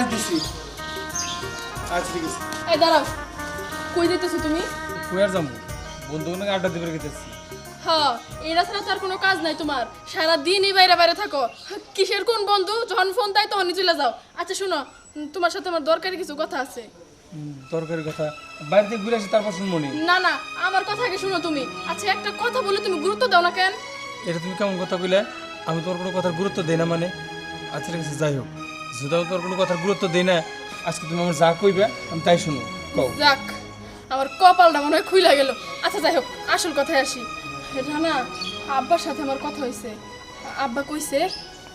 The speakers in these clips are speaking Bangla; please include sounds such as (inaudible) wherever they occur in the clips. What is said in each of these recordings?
আসতেছি আচ্ছা ঠিক আছে। এই দাঁড়াও। কই দিতেছো তুমি? কুয়ার যাব বন্ধু আড্ডা দিবে গেতেছি। হ্যাঁ এরা ছাড়া তার কোনো কাজ নাই তোমার। সারা দিনই বাইরে বাইরে থাকো। কিসের কোন বন্ধু? যখন ফোন দেয় তখনই চলে যাও। আচ্ছা শোনো তোমার সাথে আমার দরকারি কিছু কথা আছে। তরকারি কথা? বাইরে থেকে ঘুরে আসি তারপর শুনমনি না। না আমার কথা আগে শোনো তুমি। আচ্ছা একটা কথা বলে তুমি গুরুত্ব দাও না কেন? এটা তুমি কেমন কথা কইলে? আমি তোর কোনো কথার গুরুত্ব দেই না মানে। আচ্ছা ঠিক আছে যাই হোক। যদি আমি তোর কোনো কথার গুরুত্ব দেই না। আজকে তুমি আমার যা কইবে আমি তাই শুনো কও। যাক আমার কপালটা মনে হয় খুইলা গেল। আচ্ছা যাই হোক আসল কথায় আসি। রানা আব্বার সাথে আমার কথা হয়েছে আব্বা কইছে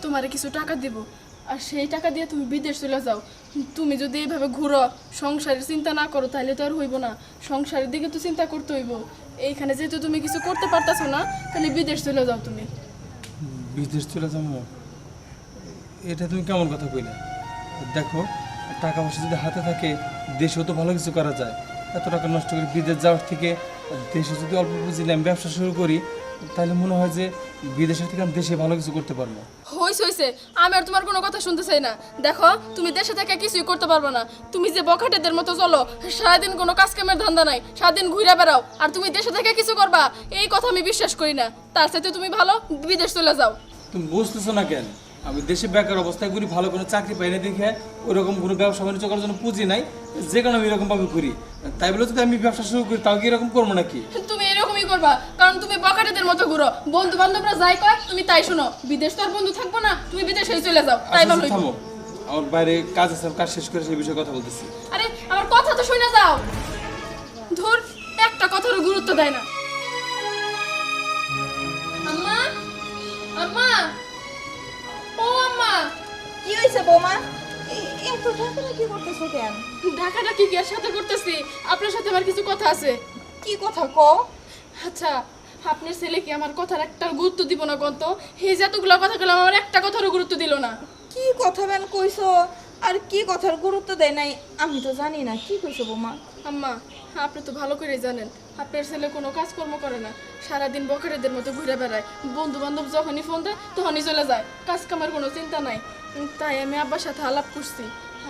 তোমারে কিছু টাকা দিব। আর সেই টাকা দিয়ে তুমি বিদেশ চলে যাও। তুমি যদি এইভাবে ঘুরো সংসারের চিন্তা না করো তাহলে তো আর হইব না। সংসারের দিকে তো চিন্তা করতে হইব। এইখানে যেহেতু তুমি কিছু করতে পারতাছো না তাহলে বিদেশ চলে যাও তুমি। বিদেশ চলে যাব? এটা তুমি কেমন কথা কইলে? দেখো টাকা পয়সা যদি হাতে থাকে দেশেও তো ভালো কিছু করা যায়। এত টাকা নষ্ট করে বিদেশ যাওয়ার থেকে দেশে যদি অল্প পুঁজি নিয়ে আমি ব্যবসা শুরু করি তাহলে মনে হয় যে বিদেশের থেকে আমি দেশে ভালো কিছু করতে পারব। হইছে হইছে। আমি আর তোমার কোনো কথা শুনতে চাই না। দেখো তুমি দেশে থেকে কিছুই করতে পারবে না। তুমি যে বখাটেদের মতো চলো সারাদিন কোনো কাজ কামের ধান্দা নাই। সারাদিন ঘুরে বেড়াও। আর তুমি দেশে থেকে কিছু করবা এই কথা আমি বিশ্বাস করি না। তার সাথে তুমি ভালো বিদেশ চলে যাও। তুমি বুঝতেছো না কেন? আমি দেশে বেকার অবস্থায় ঘুরি ভালো কোনো চাকরি পাই না দেখে ওইরকম কোনো ব্যবসা বাণিজ্য করার জন্য পুঁজি নাই যে কারণে আমি এরকম ভাবে করি তাই বলে যদি আমি ব্যবসা শুরু করি তাও কি এরকম করব নাকি? তুমি এরকমই করবা কারণ তুমি বখাটেদের মতো ঘুরো। বন্ধু বান্ধবরা যাই কয় তুমি তাই শোনো। বিদেশ তো আর বন্ধু থাকব না তুমি বিদেশে চলে যাও তাই আচ্ছা, ভালো। থামো। আমার বাইরে কাজ আছে কাজ শেষ করে সেই বিষয়ে কথা বলতেছি। আরে আমার কথা তো শুনে যাও। ধর একটা কথারও গুরুত্ব দেয় না। হয়েছে বৌমা? এত ঢাকাটা কি করতেছো কেন? ঢাকাটা কি এর সাথে করতেছি? আপনার সাথে আমার কিছু কথা আছে। কি কথা কও? আচ্ছা আপনার ছেলে কি আমার কথার একটা গুরুত্ব দিব না কত এই যতগুলো কথা গেলাম আমার একটা কথারও গুরুত্ব দিল না। কি কথা বেন কইছো? আর কি কথার গুরুত্ব দেয় নাই আমি তো জানি না। কি কইছো বৌমা? আম্মা আপনি তো ভালো করে জানেন। আপনার ছেলে কোনো কাজকর্ম করে না। সারাদিন বখারেদের মতো ঘুরে বেড়ায়। বন্ধু বান্ধব যখনই ফোন দেয়, তখনই চলে যায়। কাজ কামের কোনো চিন্তা নাই। তাই আমি আব্বার সাথে আলাপ করছি।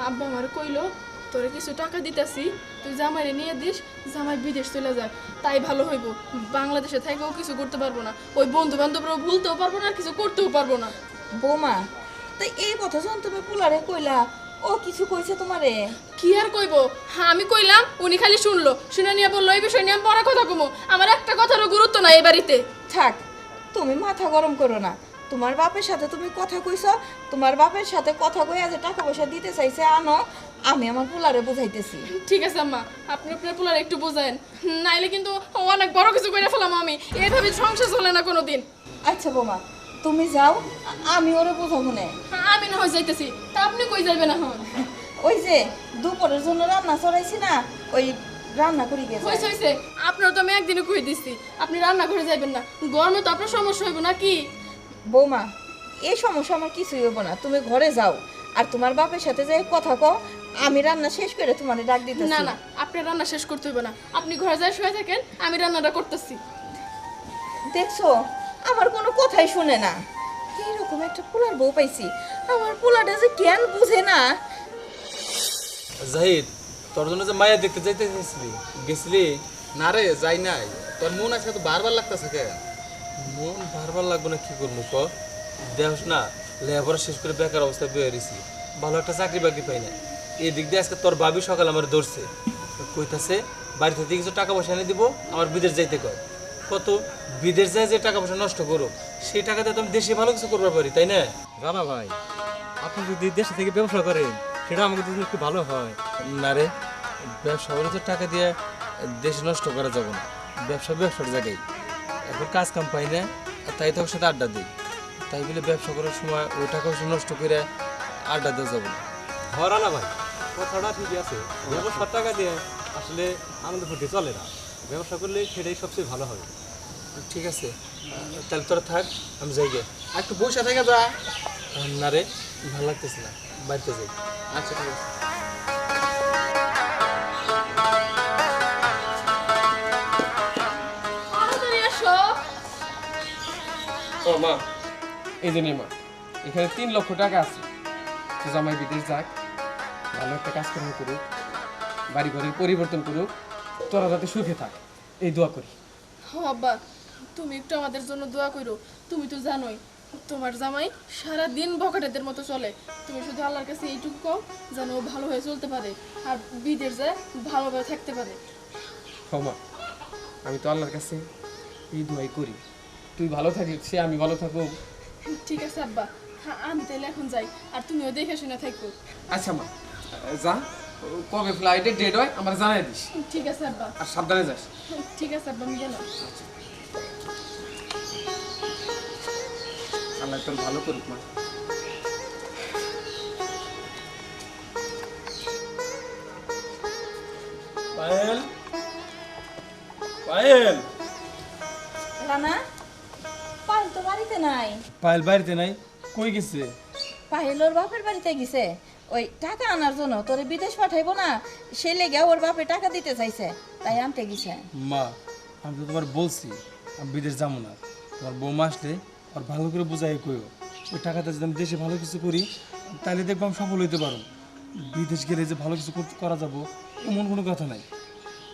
আব্বা আমার কইলো, তোরে কিছু টাকা দিতেছি, তুই জামাইরে নিয়ে দিস, জামাই বিদেশ চলে যায়। তাই ভালো হইব। বাংলাদেশে থেকেও কিছু করতে পারব না। ওই বন্ধু বান্ধবরাও ভুলতেও পারব না আর কিছু করতেও পারব না। বৌমা তাই এই কথা যখন তুমি পুলারে কইলা ও কিছু কইছে তোমারে? কি আর কইবো? হ্যাঁ আমি কইলাম উনি খালি শুনলো। শুনে নিয়ে বলল এই বিষয় নিয়ে আমি পরে কথা কমো। আমার একটা কথারও গুরুত্ব নাই এই বাড়িতে। থাক তুমি মাথা গরম করো না। তোমার বাপের সাথে তুমি কথা কইছো তোমার বাপের সাথে কথা কইয়া যে টাকা পয়সা দিতে চাইছে আনো আমি আমার পুলারে বুঝাইতেছি। ঠিক আছে আম্মা। আপনি আপনার পোলার একটু বোঝায়েন। নাইলে কিন্তু অনেক বড় কিছু করে ফেলাম আমি। এইভাবে সংসার চলে না কোনোদিন। আচ্ছা বৌমা তুমি যাও আমি ওরে বুঝাবো না। আমি না হয় যাইতেছি তা আপনি কই যাবেন এখন? ওই যে দুপুরের জন্য রান্না চড়াইছি না ওই রান্না করি গেছে হয়েছে হয়েছে আপনার তো আমি একদিনে কই দিচ্ছি আপনি রান্না করে যাবেন না। গরমে তো আপনার সমস্যা হইব না কি? বৌমা এই সমস্যা আমার কিছুই হইব না তুমি ঘরে যাও। আর তোমার বাপের সাথে যে কথা কও আমি রান্না শেষ করে তোমার ডাক দিতে না না আপনি রান্না শেষ করতে হইব না। আপনি ঘরে যাই শুয়ে থাকেন আমি রান্নাটা করতেছি। দেখছ আমার কোনো কথাই শুনে না। এইরকম একটা পোলার বউ পাইছি, আমার পোলাটা যে কেন বুঝে না? জাহিদ, তোর জন্য যে মায়া দেখতে যাইতে গেছিলি গেছিলি? না রে, যাই নাই। তোর মন আজকে তো বারবার লাগতেছে কে? মন বারবার লাগবে না, কি করব ক? দেখ না লেবার শেষ করে বেকার অবস্থায় বেয়ে রয়েছি ভালো একটা চাকরি বাকরি পাই না। এই দিক দিয়ে আজকে তোর বাবি সকাল আমার ধরছে কইতাছে, বাড়িতে থেকে কিছু টাকা পয়সা এনে দিব, আমার বিদেশ যাইতে কয়। কত বিদেশ যায় যে টাকা পয়সা নষ্ট করো সেই টাকা দিয়ে তো আমি দেশে ভালো কিছু করবার পারি তাই না? রানা ভাই আপনি যদি দেশে থেকে ব্যবসা করেন সেটা আমাকে যদি একটু ভালো হয়। না রে ব্যবসা করে তো টাকা দিয়ে দেশ নষ্ট করা যাবে না। ব্যবসা ব্যবসার জায়গায়। এখন কাজ কাম পাই না তাই তোর সাথে আড্ডা দিই। তাই বলে ব্যবসা করার সময় ওই টাকা পয়সা নষ্ট করে আড্ডা দেওয়া যাবে না। রানা ভাই কথাটা ঠিকই আছে। ব্যবসার টাকা দিয়ে আসলে আনন্দ ফুটে চলে না। ব্যবসা করলে সেটাই সবচেয়ে ভালো হবে। ঠিক আছে। তাহলে তোরা থাক আমি যাই গে। আর একটু বসে থেকে যা। না রে ভালো লাগতেছে না বাড়িতে যাই। আচ্ছা ঠিক আছে। ও মা। এই যে মা এখানে তিন লক্ষ টাকা আছে। জামাই বিদেশ যাক ভালো একটা কাজকর্ম করুক বাড়ি ঘরের পরিবর্তন করুক তোরা যাতে সুখে থাক। এই দোয়া করি। হ আব্বা তুমি একটু আমাদের জন্য দোয়া করো তুমি তো জানোই তোমার জামাই সারা দিন বকাটেদের মতো চলে। তুমি শুধু আল্লাহর কাছে এইটুকু কও যেন ও ভালো হয়ে চলতে পারে আর বিদেশ যায় ভালোভাবে থাকতে পারে। ক্ষমা আমি তো আল্লাহর কাছে এই দোয়াই করি। তুই ভালো থাকিস সে আমি ভালো থাকুক। ঠিক আছে আব্বা হ্যাঁ আমি তাহলে এখন যাই আর তুমিও দেখে শুনে থাকো। আচ্ছা মা যা। কবে ফ্লাইটে ডেট হয় আমার জানাই দিস। ঠিক আছে আব্বা। আর সাবধানে যাস। ঠিক আছে আব্বা আমি গেলাম। আল্লাহ তোর ভালো করুক মা। পায়েল? পায়েল? রানা পায়েল তো বাড়িতে নাই। পায়েল বাড়িতে নাই? কই গেছে? পায়েল ওর বাপের বাড়িতে গেছে। ওই টাকা আনার জন্য তোরে বিদেশ পাঠাইবো না সে লেগে ওর বাপে টাকা দিতে চাইছে তাই আনতে গেছে। মা আমি তো তোমার বলছি আমি বিদেশ যাব না। তোমার বৌমা আসলে আর ভালো করে বোঝাই কইও। ওই টাকাটা যদি আমি দেশে ভালো কিছু করি তাহলে দেখব আমি সফল হইতে পারো বিদেশ গেলে যে ভালো কিছু করা যাব এমন কোনো কথা নাই।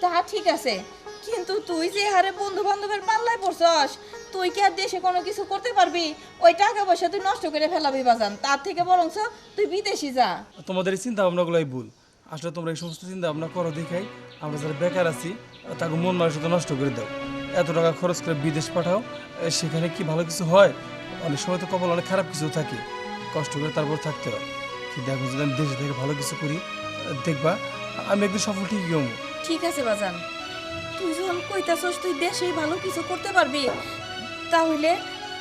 তা ঠিক আছে কিন্তু তুই যে হারে বন্ধু বান্ধবের পাল্লায় পড়ছস তুই কি আর দেশে কোনো কিছু করতে পারবি? ওই টাকা পয়সা তুই নষ্ট করে ফেলাবি বাজান। তার থেকে বরঞ্চ তুই বিদেশি যা। তোমাদের এই চিন্তা ভাবনাগুলোই ভুল। আসলে তোমরা এই সমস্ত চিন্তা ভাবনা করো দেখাই আমরা যারা বেকার আছি তাকে মন মানসিকতা নষ্ট করে দাও। এত টাকা খরচ করে বিদেশ পাঠাও সেখানে কি ভালো কিছু হয়? অনেক সময় তো কপাল অনেক খারাপ কিছু থাকে। কষ্ট করে তারপর থাকতে হয়। কিন্তু এখন যদি আমি দেশে থেকে ভালো কিছু করি দেখবা আমি একদিন সফল ঠিকই হব। ঠিক আছে বাজান। তুই যখন কইতাছস তুই দেশেই ভালো কিছু করতে পারবি তাহলে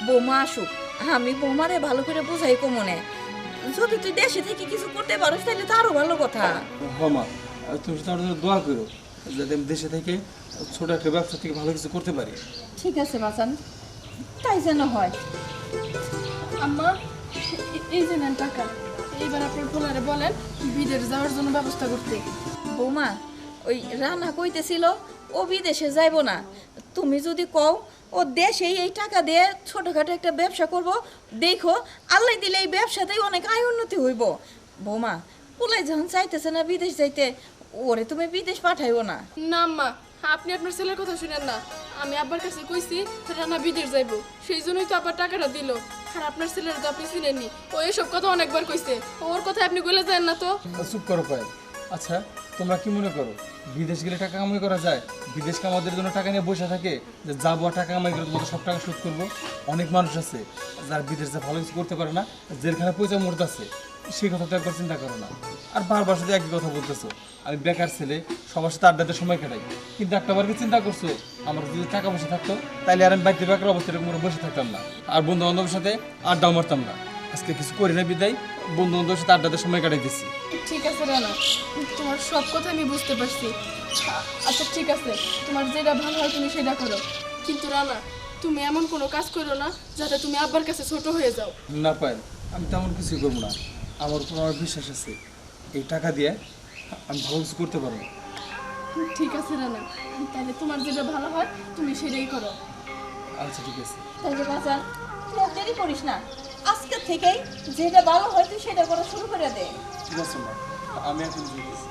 বৌমা আসুক। আমি বৌমারে ভালো করে বোঝাই কমনে যদি তুই দেশে থেকে কিছু করতে পারিস তাহলে তো আরও ভালো কথা। হমা তুমি জন্য দোয়া করো যাতে আমি দেশে থেকে ছোট একটা ব্যবসা থেকে ভালো কিছু করতে পারি। ঠিক আছে বাজান তাই যেন হয়। আম্মা এই যে নেন টাকা। এইবার আপনার পোলারে বলেন বিদেশ যাওয়ার জন্য ব্যবস্থা করতে। বৌমা ওই রান্না কইতেছিল ও বিদেশে যাইব না। তুমি যদি কও ও দেশেই এই টাকা দিয়ে ছোটখাটো একটা ব্যবসা করব। দেখো আল্লাহ দিলে এই ব্যবসাতেই অনেক আয় উন্নতি হইব। বৌমা পুলাই যখন চাইতেছে না বিদেশ যাইতে ওরে তুমি বিদেশ পাঠাইও না। না মা আপনি আপনার ছেলের কথা শুনেন না। আমি আব্বার কাছে কইছি রানা বিদেশ যাইবো। সেই জন্যই তো আবার টাকাটা দিল। আর আপনার ছেলের তো আপনি চিনেননি। ও এসব কথা অনেকবার কইছে। ওর কথা আপনি গলে যান না তো। চুপ করো পায়েল আচ্ছা তোমরা কি মনে করো, বিদেশ গেলে টাকা কামাই করা যায়? বিদেশ কামাদের জন্য টাকা নিয়ে বসে থাকে, যে যাব টাকা কামাই করে তোমাদের সব টাকা শোধ করব? অনেক মানুষ আছে, যারা বিদেশ যা ভালো কিছু করতে পারে না জেলখানা পয়সা মরতেছে সেই কথা তো একবার চিন্তা করো না। আর বারবার সাথে একই কথা বলতেছো, আমি বেকার ছেলে, সবার সাথে আড্ডাতে সময় কাটাই। কিন্তু একটা বার কি চিন্তা করছ, আমার যদি টাকা পয়সা থাকতো তাহলে আর আমি বাড়িতে বেকার অবস্থা এরকম বসে থাকতাম না। আর বন্ধু বান্ধবের সাথে আড্ডাও মারতাম না। আজকে কিছু করি না বিদায়। বন্ধু বান্ধবের সাথে আড্ডাতে সময় কাটাইতেছি। ঠিক আছে রানা। তোমার সব কথা আমি বুঝতে পারছি। আচ্ছা ঠিক আছে। তোমার যেটা ভালো হয় তুমি সেটা করো। কিন্তু রানা তুমি এমন কোনো কাজ করো না যাতে তুমি আব্বার কাছে ছোট হয়ে যাও। না পায়েল আমি তেমন কিছু করব না। আমার উপর আমার বিশ্বাস আছে। এই টাকা দিয়ে আমি ভালো কিছু করতে পারব। ঠিক আছে রানা। তাহলে তোমার যেটা ভালো হয় তুমি সেটাই করো। আচ্ছা ঠিক আছে। তাহলে বাজান তুই দেরি করিস না। আজকে থেকেই যেটা ভালো হয় তুই সেটা করা শুরু করে দে। ঠিক আছে মা। আমি এখন যেতেছি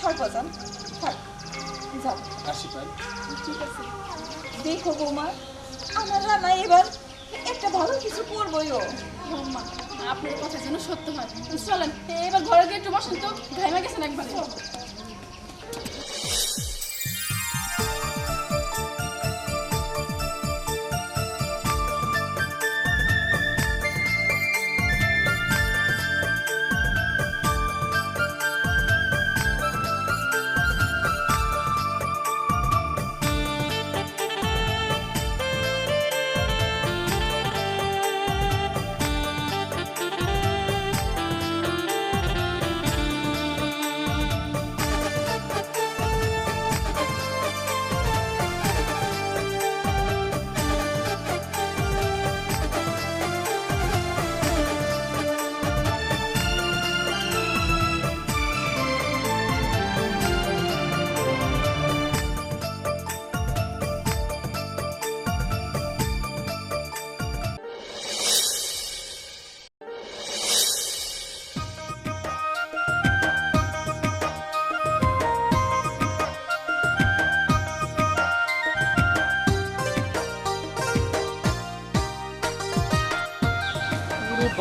ছাড় বাজান। ছাড় যাও। আসি পায়েল ঠিক আছে। দেখো বৌমা আমার রান্না এবার একটা ভালো কিছু করবোই ও। মা আপনার কথা যেন সত্য হয়। চলেন এবার ঘরে গিয়ে একটু বসেন তো। ঘাইমা গেছেন একবারে।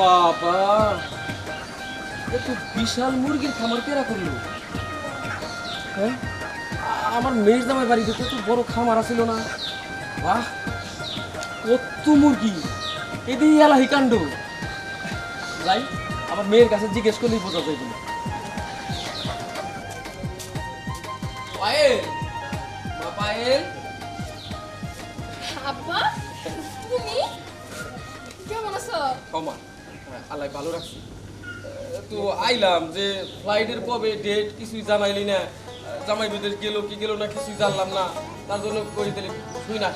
বাবা। এত বিশাল মুরগির খামার কেরা করল? হ্যাঁ? আমার মেয়ের জামাই বাড়িতে তো বড় খামার আছিল না। বাহ! কত মুরগি! এদিকে এলাহি কাণ্ড। যাই আমার মেয়ের কাছে জিজ্ঞেস করলেই বোঝা যাইব না পায়েল! মা পায়েল! আব্বা তুমি? কেমন আছো? কমা। আল্লাহ ভালো রাখছি। তো আইলাম যে ফ্লাইটের কবে ডেট কিছুই জানাইলি না। জামাই বিদেশ গেল কি গেল না কিছুই জানলাম না। তার জন্য কই দিলে শুই না।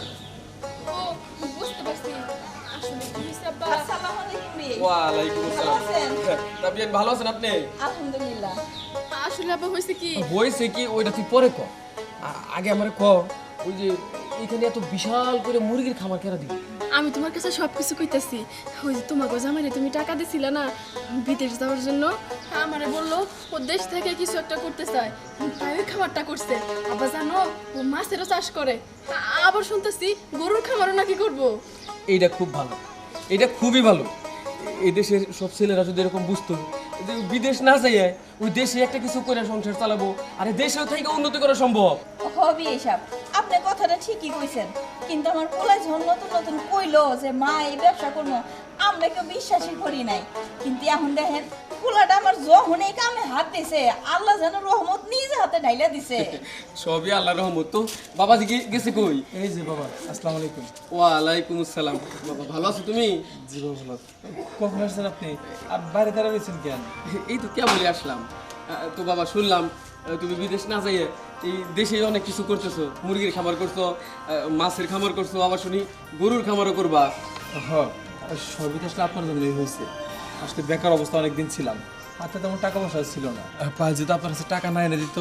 ওয়ালাইকুম ভালো আসসালাম। আছেন? ভালো আছেন আপনি? আলহামদুলিল্লাহ। আসলে হয়েছে কি? হয়েছে কি? ওইটা তুই পরে ক। আগে আমার ক ওই যে এখানে এত বিশাল করে মুরগির খামার কেনা দিবি? আমি তোমার কাছে সব কিছু কইতাছি। ওই যে তোমাকে জামাইরে তুমি টাকা দিছিলে না বিদেশ যাওয়ার জন্য আমারে বলল ও দেশ থেকে কিছু একটা করতে চায়। তাই ওই খাবারটা করছে। আবার জানো ও মাছেরও চাষ করে। আবার শুনতেছি গরুর খামারও নাকি করব। এইটা খুব ভালো। এটা খুবই ভালো। এই দেশের সব ছেলেরা যদি এরকম বুঝতো বিদেশ না যাইয়ে ওই দেশে একটা কিছু করে সংসার চালাবো, আরে দেশেও থেকে উন্নতি করা সম্ভব। হবি এসব। আপনি কথাটা ঠিকই কইছেন, কিন্তু আমার যখন নতুন নতুন কইলো যে মা এই ব্যবসা করব আমরা কেউ বিশ্বাসই করি নাই। কিন্তু এখন দেখেন পোলাটা আমার যখন এই কামে হাত দিছে। আল্লাহ যেন রহমত নিজে হাতে ঢাইলা দিছে। (laughs) সবই আল্লাহ রহমত তো। বাবাজি গে- গেছে কই? এই যে বাবা আসসালামু আলাইকুম। ওয়ালাইকুম আসসালাম। বাবা ভালো আছো তুমি? জি বাবা ভালো কখন আসছেন আপনি? আর বাইরে কেন? এই তো কেবলই আসলাম। তো বাবা শুনলাম তুমি বিদেশ না যাইয়ে এই দেশে অনেক কিছু করতেছো। মুরগির খামার করছ মাছের খামার করছ। আবার শুনি গরুর খামারও করবা। হ সবই আসলে আপনার জন্যই হয়েছে। আসলে বেকার অবস্থা অনেকদিন ছিলাম। হাতে তেমন টাকা পয়সা ছিল না। পাল যদি আপনার কাছে টাকা না এনে দিত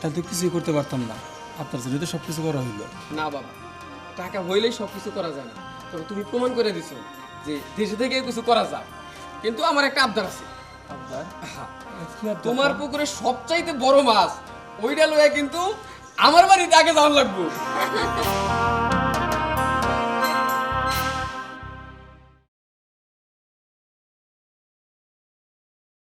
তাহলে তো কিছুই করতে পারতাম না। আপনার জন্য তো সব কিছু করা হইল। না বাবা টাকা হইলেই সব কিছু করা যায় না। তবে তুমি প্রমাণ করে দিছো যে দেশে থেকে কিছু করা যায়। কিন্তু আমার একটা আবদার আছে। হ্যাঁ, তোমার পুকুরে সবচাইতে বড় মাছ ওইটা লইয়া কিন্তু আমার বাড়িতে আগে যাওয়ার লাগবো। (laughs)